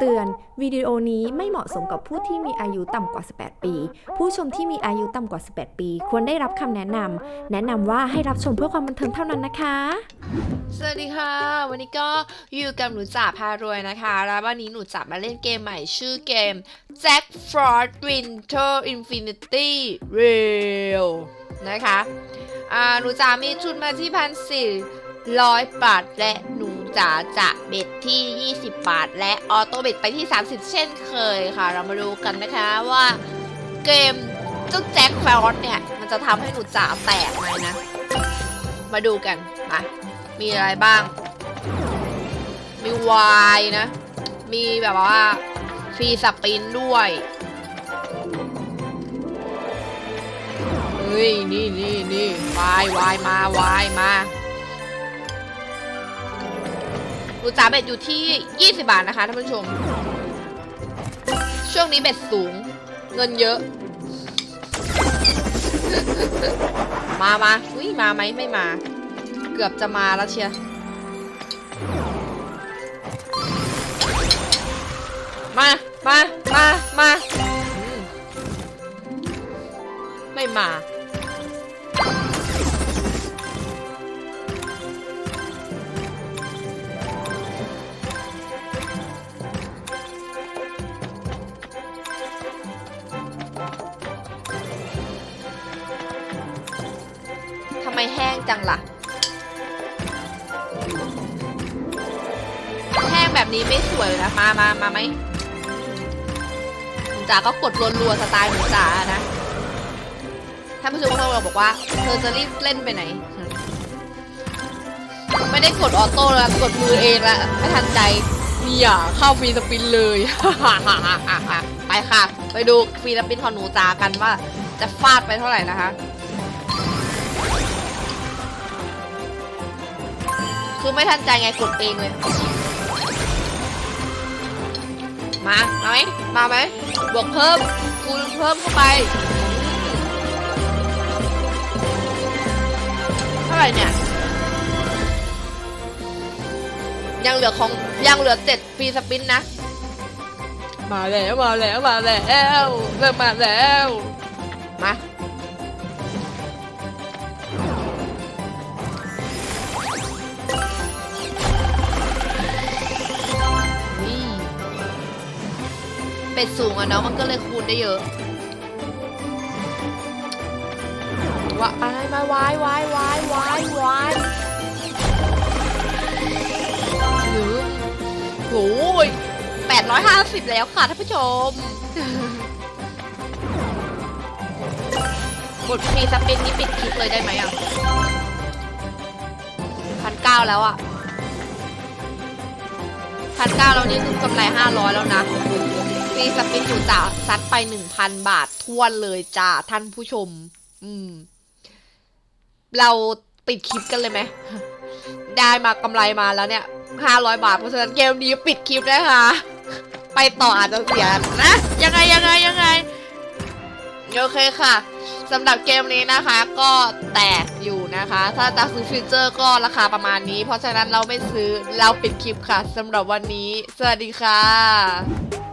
เตือน วิดีโอนี้ไม่เหมาะสมกับผู้ที่มีอายุต่ำกว่า 18 ปี ผู้ชมที่มีอายุต่ำกว่า 18 ปี ควรได้รับคำแนะนำ แนะนำว่าให้รับชมเพื่อความบันเทิงเท่านั้นนะคะ สวัสดีค่ะ วันนี้ก็อยู่กับหนูจ่าพารวยนะคะ แล้ววันนี้หนูจ่ามาเล่นเกมใหม่ชื่อเกม Jack Frost Winter Infinity Rail นะคะหนูจ่ามีทุนมาที่พันสี่ร้อยบาทและหนู จ๋าจะเบ็ดที่ 20 บาท และออโต้เบ็ดไปที่ 30 เช่นเคยค่ะ เรามาดูกันนะคะว่าเกมเจ้าแจ็คฟรอสเนี่ย มันจะทำให้หนูจ๋าแตกไหมนะ มาดูกันมามีอะไรบ้าง มีวายนะ มีแบบว่าฟรีสปินด้วยเฮ้ยนี่นี่นี่วายวายมาวายมา ดูจ่าเบ็ดอยู่ที่ 20 บาทนะคะท่านผู้ชม ช่วงนี้เบ็ดสูง เงินเยอะ มามาอุ้ยมาไหมไม่มา เกือบจะมาแล้วเชียร์มา มา มา มามไม่มา มแห้งจังล่ะ แห้งแบบนี้ไม่สวยนะ มามามาไหมหนูจ๋าก็กดรัวๆสไตล์หนูจ๋านะท่านผู้ชมเราบอกว่า เธอจะรีบเล่นไปไหน ไม่ได้กดออโต้แล้วกดมือเองละไม่ทันใจมีอะเข้าฟรีสปินเลย ไปค่ะ ไปดูฟรีสปินของหนูจ๋ากันว่าจะฟาดไปเท่าไหร่นะคะ คือไม่ทันใจไงกดเองเลยมามาไหมมาไหมบวกเพิ่มคูณเพิ่มเข้าไปเท่าไหร่เนี่ย ยังเหลือของยังเหลือเจ็ดฟรีสปินนะ มาแล้ว มาแล้ว มาแล้ว เริ่มมาแล้ว มา เป็ดสูงอะเนาะมันก็เลยคูณได้เยอะว้าอะไรมาวายวายวายวายวายหรือโอ้ยแปดร้อยห้าสิบแล้วค่ะท่านผู้ชมกดฟรีสปินนี้ปิดคลิปเลยได้ไหมอะพันเก้าแล้วอะพันเก้าแล้วนี่คือกำไรห้าร้อยแล้วนะ ฟรีสปินอยู่จ่าซัดไปหนึ่งพันบาททวนเลยจ้าท่านผู้ชม อืม เราปิดคลิปกันเลยไหม ได้มากำไรมาแล้วเนี่ยห้าร้อยบาท เพราะฉะนั้นเกมนี้ปิดคลิปนะคะ ไปต่ออาจจะเสียนะ ยังไงยังไงยังไง โอเคค่ะสำหรับเกมนี้นะคะ ก็แตกอยู่นะคะ ถ้าจะซื้อฟิวเจอร์ก็ราคาประมาณนี้ เพราะฉะนั้นเราไม่ซื้อเราปิดคลิปค่ะสำหรับวันนี้ สวัสดีค่ะ